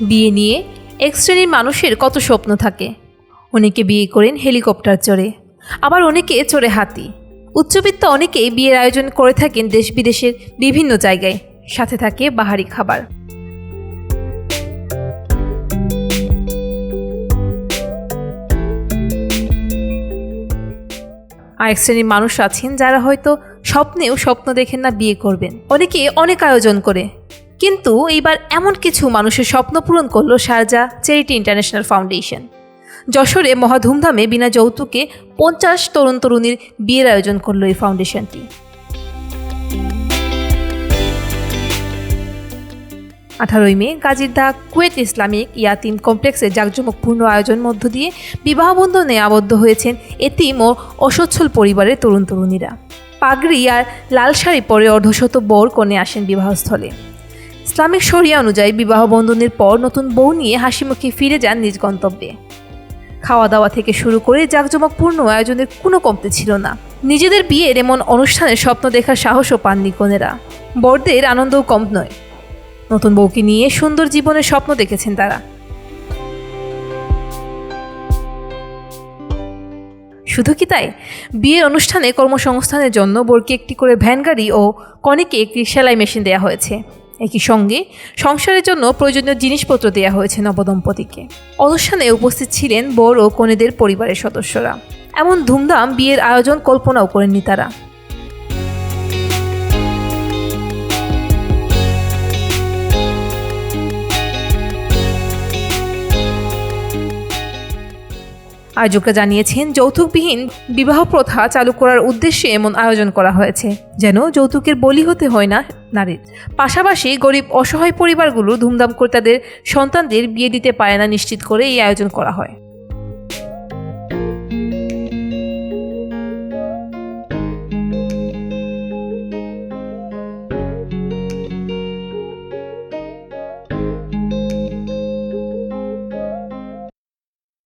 বিয়ে নিয়ে এক শ্রেণির মানুষের কত স্বপ্ন থাকে। অনেকে বিয়ে করেন হেলিকপ্টার চড়ে, আবার অনেকে চড়ে হাতি। উচ্চবিত্ত অনেকেই বিয়ের আয়োজন করে থাকেন দেশ বিদেশের বিভিন্ন জায়গায়, সাথে থাকে বাহারি খাবার। আরেক শ্রেণির মানুষ আছেন যারা হয়তো স্বপ্নেও স্বপ্ন দেখেন না বিয়ে করবেন। অনেকে অনেক আয়োজন করে কিন্তু এইবার এমন কিছু মানুষের স্বপ্ন পূরণ করল শারজা চ্যারিটি ইন্টারন্যাশনাল ফাউন্ডেশন। যশোরে মহা ধুমধামে বিনা যৌতুকে পঞ্চাশ তরুণ তরুণীর বিয়ের আয়োজন করল এই ফাউন্ডেশনটি। আঠারোই মে, গাজীরদা কুয়েত ইসলামিক ইয়াতিম কমপ্লেক্সে জাঁকজমকপূর্ণ আয়োজন মধ্য দিয়ে বিবাহ বন্ধনে আবদ্ধ হয়েছেন এতিম ও অসচ্ছল পরিবারের তরুণ তরুণীরা। পাগড়ি আর লাল শাড়ি পরে অর্ধশত বর কনে আসেন বিবাহস্থলে। ইসলামিক শরিয়া অনুযায়ী বিবাহ বন্ধনের পর নতুন বউ নিয়ে হাসিমুখে ফিরে যান নিজ গন্তব্যে। খাওয়া দাওয়া থেকে শুরু করে জাঁকজমকপূর্ণ আয়োজনের কোনো কমতে ছিল না। নিজেদের বিয়ের এমন অনুষ্ঠানের স্বপ্ন দেখার সাহসও পাননি কনেরা। বরদের আনন্দও কম নয়। নতুন বউকে নিয়ে সুন্দর জীবনের স্বপ্ন দেখেছেন তারা। শুধু কি তাই? বিয়ের অনুষ্ঠানে কর্মসংস্থানের জন্য বরকে একটি করে ভ্যান গাড়ি ও কনেকে একটি সেলাই মেশিন দেওয়া হয়েছে। একই সঙ্গে সংসারের জন্য প্রয়োজনীয় জিনিসপত্র দেওয়া হয়েছে নবদম্পতিকে। অনুষ্ঠানে উপস্থিত ছিলেন বর ও কনেদের পরিবারের সদস্যরা। এমন ধুমধাম বিয়ের আয়োজন কল্পনাও করেননি তারা। আয়োজকরা জানিয়েছেন, যৌতুকবিহীন বিবাহ প্রথা চালু করার উদ্দেশ্যে এমন আয়োজন করা হয়েছে, যেন যৌতুকের বলি হতে হয় না নারীর। পাশাপাশি গরিব, অসহায় পরিবারগুলো ধুমধাম করে তাদের সন্তানদের বিয়ে দিতে পারে না নিশ্চিত করে এই আয়োজন করা হয়।